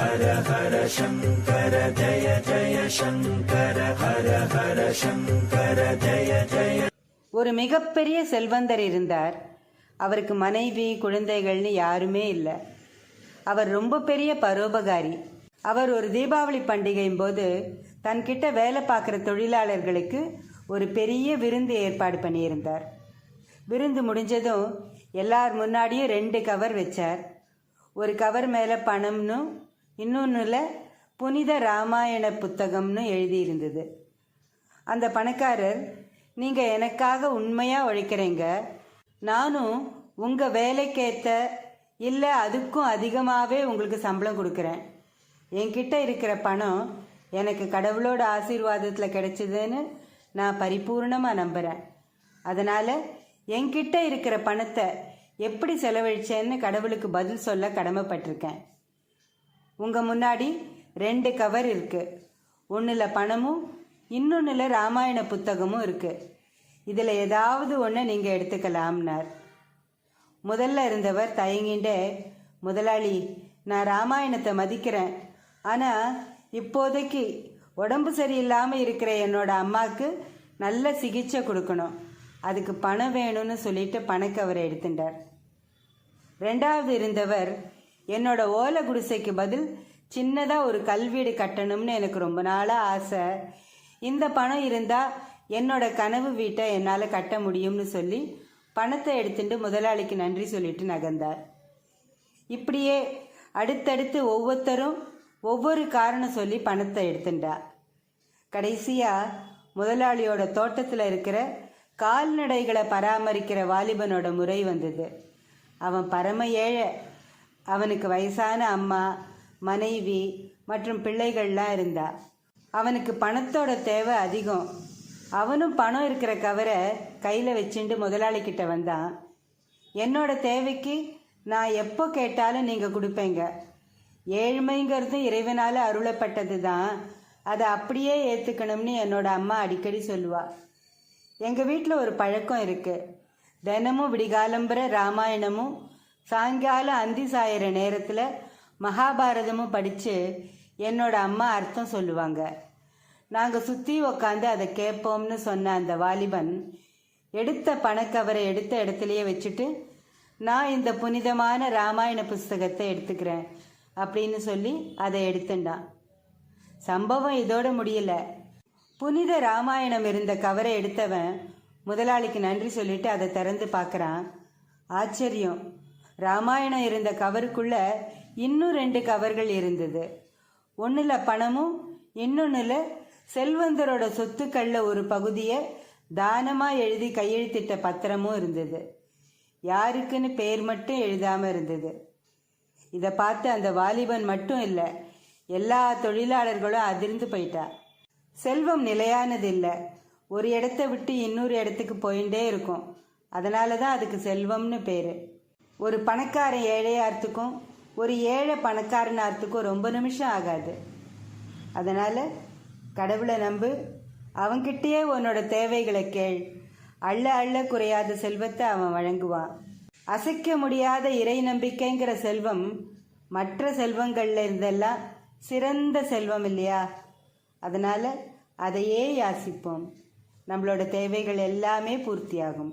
ஹர ஹர சங்கர ஜய ஜய சங்கர ஹர ஹர சங்கர ஜய ஜய ஒரு மிகப்பெரிய செல்வந்தர் இருந்தார். அவருக்கு மனைவி குழந்தைகள்னு யாருமே இல்லை. அவர் ரொம்ப பெரிய பரோபகாரி. அவர் ஒரு தீபாவளி பண்டிகையின் போது தன்கிட்ட வேலை பார்க்குற தொழிலாளர்களுக்கு ஒரு பெரிய விருந்து ஏற்பாடு பண்ணியிருந்தார். விருந்து முடிஞ்சதும் எல்லார் முன்னாடியும் ரெண்டு கவர் வச்சார். ஒரு கவர் மேலே பணம்னு இன்னொன்றுல புனித ராமாயண புத்தகம்னு எழுதியிருந்தது. அந்த பணக்காரர் நீங்கள் எனக்காக உண்மையாக உழைக்கிறீங்க. நானும் உங்கள் வேலைக்கேற்ற இல்லை அதுக்கும் அதிகமாகவே உங்களுக்கு சம்பளம் கொடுக்குறேன். என்கிட்ட இருக்கிற பணம் எனக்கு கடவுளோட ஆசீர்வாதத்தில் கிடைச்சதுன்னு நான் பரிபூர்ணமாக நம்புகிறேன் அதனால் என்கிட்ட இருக்கிற பணத்தை எப்படி செலவழிச்சேன்னு கடவுளுக்கு பதில் சொல்ல கடமைப்பட்டிருக்கேன். உங்கள் முன்னாடி ரெண்டு கவர் இருக்கு. ஒன்றில் பணமும் இன்னொன்றில் ராமாயண புத்தகமும் இருக்கு. இதில் ஏதாவது ஒன்று நீங்கள் எடுத்துக்கலாம்னார். முதல்ல இருந்தவர் தயங்கிண்டே முதலாளி நான் ராமாயணத்தை மதிக்கிறேன். ஆனால் இப்போதைக்கு உடம்பு சரியில்லாமல் இருக்கிற என்னோட அம்மாவுக்கு நல்ல சிகிச்சை கொடுக்கணும். அதுக்கு பணம் வேணும்னு சொல்லிட்டு பணக்கவரை எடுத்துட்டார் ரெண்டாவது இருந்தவர் என்னோட ஓலை குடிசைக்கு பதில் சின்னதாக ஒரு கல்வீடு கட்டணும்னு எனக்கு ரொம்ப நாளாக ஆசை. இந்த பணம் இருந்தால் என்னோட கனவு வீட்டை என்னால் கட்ட முடியும்னு சொல்லி பணத்தை எடுத்துட்டு முதலாளிக்கு நன்றி சொல்லிட்டு நகர்ந்தார். இப்படியே அடுத்தடுத்து ஒவ்வொருத்தரும் ஒவ்வொரு காரணம் சொல்லி பணத்தை எடுத்துட்டா கடைசியாக முதலாளியோட தோட்டத்தில் இருக்கிற கால்நடைகளை பராமரிக்கிற வாலிபனோட முறை வந்தது. அவன் பரம ஏழை. அவனுக்கு வயசான அம்மா மனைவி மற்றும் பிள்ளைகள்லாம் இருந்தா. அவனுக்கு பணத்தோட தேவை அதிகம். அவனும் பணம் இருக்கிற கவரை கையில் வச்சுண்டு முதலாளிக்கிட்ட வந்தான். என்னோட தேவைக்கு நான் எப்போ கேட்டாலும் நீங்கள் கொடுப்பேங்க. ஏழ்மைங்கிறது இறைவனால் அருளப்பட்டது தான் அதை அப்படியே ஏற்றுக்கணும்னு என்னோட அம்மா அடிக்கடி சொல்லுவா. எங்கள் வீட்டில் ஒரு பழக்கம் இருக்குது தினமும் விடிகாலம்புற ராமாயணமும் சாயங்காலம் அந்தி சாயிற நேரத்தில் மகாபாரதமும் படித்து என்னோட அம்மா அர்த்தம் சொல்லுவாங்க. நாங்கள் சுற்றி உக்காந்து அதை கேட்போம்னு சொன்ன அந்த வாலிபன் எடுத்த பணக்கவரை எடுத்த இடத்துலையே வச்சுட்டு நான் இந்த புனிதமான ராமாயண புஸ்தகத்தை எடுத்துக்கிறேன் அப்படின்னு சொல்லி அதை எடுத்துட்டான். சம்பவம் இதோட முடியல. புனித ராமாயணம் இருந்த கவரை எடுத்தவன் முதலாளிக்கு நன்றி சொல்லிட்டு அதை திறந்து பார்க்குறான். ஆச்சரியம். ராமாயணம் இருந்த கவருக்குள்ள இன்னும் ரெண்டு கவர்கள் இருந்தது. ஒன்றில் பணமும் இன்னொன்றில் செல்வந்தரோட சொத்துக்களில் ஒரு பகுதியை தானமாக எழுதி கையெழுத்திட்ட பத்திரமும் இருந்தது. யாருக்குன்னு பேர் மட்டும் எழுதாமல் இருந்தது. இதை பார்த்து அந்த வாலிபன் மட்டும் இல்லை எல்லா தொழிலாளர்களும் அதிர்ந்து போயிட்டா. செல்வம் நிலையானது இல்லை ஒரு இடத்த விட்டு இன்னொரு இடத்துக்கு போயிட்டே இருக்கும். அதனால தான் அதுக்கு செல்வம்னு பேர். ஒரு பணக்காரன் ஏழையார்த்துக்கும் ஒரு ஏழை பணக்காரனார்த்துக்கும் ரொம்ப நிமிஷம் ஆகாது. அதனால் கடவுளை நம்பு. அவன்கிட்டயே உன்னோட தேவைகளை கேள். அள்ள அள்ள குறையாத செல்வத்தை அவன் வழங்குவான். அசைக்க முடியாத இறை நம்பிக்கைங்கிற செல்வம் மற்ற செல்வங்கள்ல இருந்தெல்லாம் சிறந்த செல்வம் இல்லையா? அதனால் அதையே யாசிப்போம். நம்மளோட தேவைகள் எல்லாமே பூர்த்தியாகும்.